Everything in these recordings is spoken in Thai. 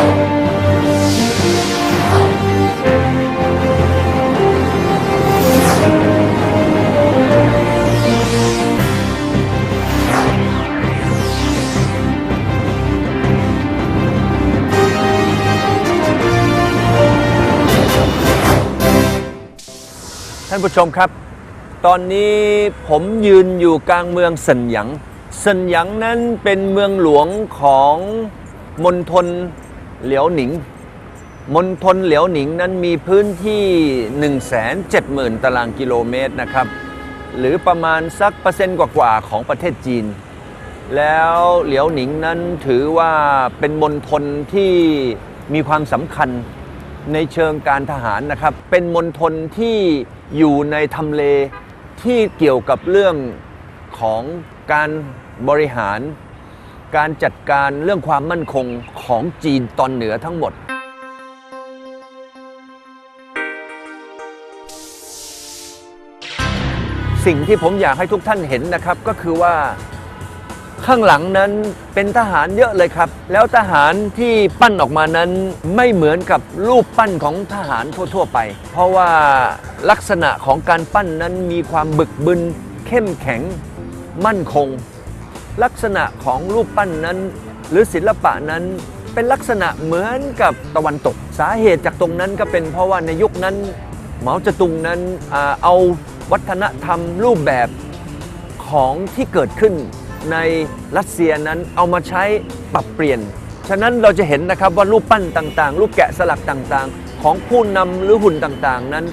ท่านผู้ชมครับ ตอนนี้ผมยืนอยู่กลางเมืองเซินหยางเซินหยางนั้นเป็นเมืองหลวงของมณฑล เหลียวหนิงมณฑลเหลียวหนิงนั้นมีพื้นที่ 170,000 ตารางกิโลเมตรนะครับ หรือประมาณสักเปอร์เซ็นต์กว่าๆของประเทศจีน แล้วเหลียวหนิงนั้นถือว่าเป็นมณฑลที่มีความสำคัญในเชิงการทหารนะครับ เป็นมณฑลที่อยู่ในทำเลที่เกี่ยวกับเรื่องของการบริหาร การจัดการเรื่องความมั่นคงของจีนตอนเหนือทั้งหมด สิ่งที่ผมอยากให้ทุกท่านเห็นนะครับก็คือว่าข้างหลังนั้นเป็นทหารเยอะเลยครับ แล้วทหารที่ปั้นออกมานั้นไม่เหมือนกับรูปปั้นของทหารทั่วๆไป เพราะว่าลักษณะของการปั้นนั้นมีความบึกบึน เข้มแข็ง มั่นคง ลักษณะของรูปปั้นนั้น หรือศิลปะนั้นเป็นลักษณะเหมือนกับตะวันตก สาเหตุจากตรงนั้นก็เป็นเพราะว่าในยุคนั้นเหมาจะตุงนั้นเอาวัฒนธรรมรูปแบบของที่เกิดขึ้นในรัสเซียนั้นเอามาใช้ปรับเปลี่ยน ฉะนั้นเราจะเห็นนะครับว่ารูปปั้นต่างๆ รูปแกะสลักต่างๆ ของผู้นำหรือหุ่นต่างๆ นั้น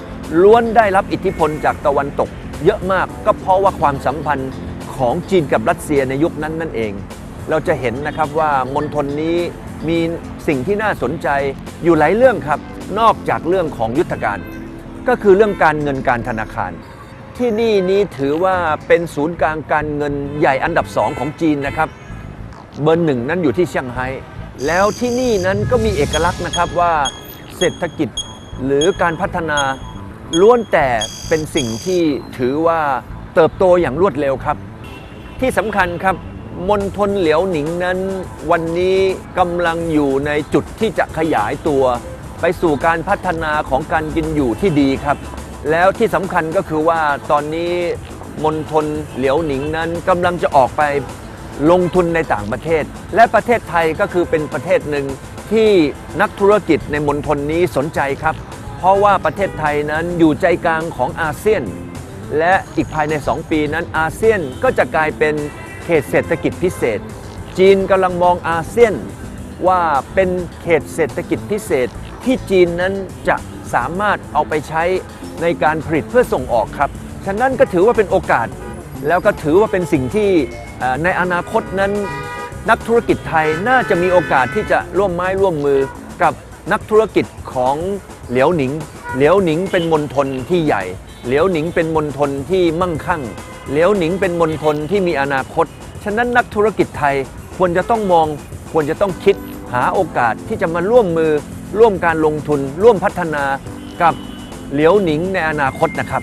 ล้วนได้รับอิทธิพลจากตะวันตก เยอะมากก็เพราะว่าความสัมพันธ์ ของจีนกับรัสเซียในยุคนั้นนั่นเอง เราจะเห็นนะครับว่ามณฑลนี้มีสิ่งที่น่าสนใจอยู่หลายเรื่องครับ นอกจากเรื่องของยุทธการ ก็คือเรื่องการเงินการธนาคาร ที่นี่นี้ถือว่าเป็นศูนย์กลางการเงินใหญ่อันดับสองของจีนนะครับเบอร์หนึ่งนั้นอยู่ที่เซี่ยงไฮ้แล้วที่นี่นั้นก็มีเอกลักษณ์นะครับว่าเศรษฐกิจหรือการพัฒนาล้วนแต่เป็นสิ่งที่ถือว่าเติบโตอย่างรวดเร็วครับ ที่สำคัญครับมณฑลเหลียวหนิงนั้นวันนี้กำลังอยู่ในจุดที่จะขยายตัว ไปสู่การพัฒนาของการกินอยู่ที่ดีครับ แล้วที่สำคัญก็คือว่าตอนนี้มณฑลเหลียวหนิงนั้นกำลังจะออกไปลงทุนในต่างประเทศ และประเทศไทยก็คือเป็นประเทศหนึ่งที่นักธุรกิจในมณฑลนี้สนใจครับ เพราะว่าประเทศไทยนั้นอยู่ใจกลางของอาเซียน และอีกภายใน 2 ปีนั้นอาเซียนก็จะกลายเป็นเขตเศรษฐกิจพิเศษ จีนกำลังมองอาเซียนว่าเป็นเขตเศรษฐกิจพิเศษที่จีนนั้นจะสามารถเอาไปใช้ในการผลิตเพื่อส่งออกครับ ฉะนั้นก็ถือว่าเป็นโอกาส แล้วก็ถือว่าเป็นสิ่งที่ในอนาคตนั้น นักธุรกิจไทยน่าจะมีโอกาสที่จะร่วมไม้ร่วมมือกับนักธุรกิจของเหลียวหนิง เหลียวหนิงเป็นมณฑลที่ใหญ่ เหลียวหนิงเป็นมณฑลที่มั่งคั่ง เหลียวหนิงเป็นมณฑลที่มีอนาคต ฉะนั้นนักธุรกิจไทยควรจะต้องมอง ควรจะต้องคิดหาโอกาสที่จะมาร่วมมือ ร่วมการลงทุน ร่วมพัฒนากับเหลียวหนิงในอนาคตนะครับ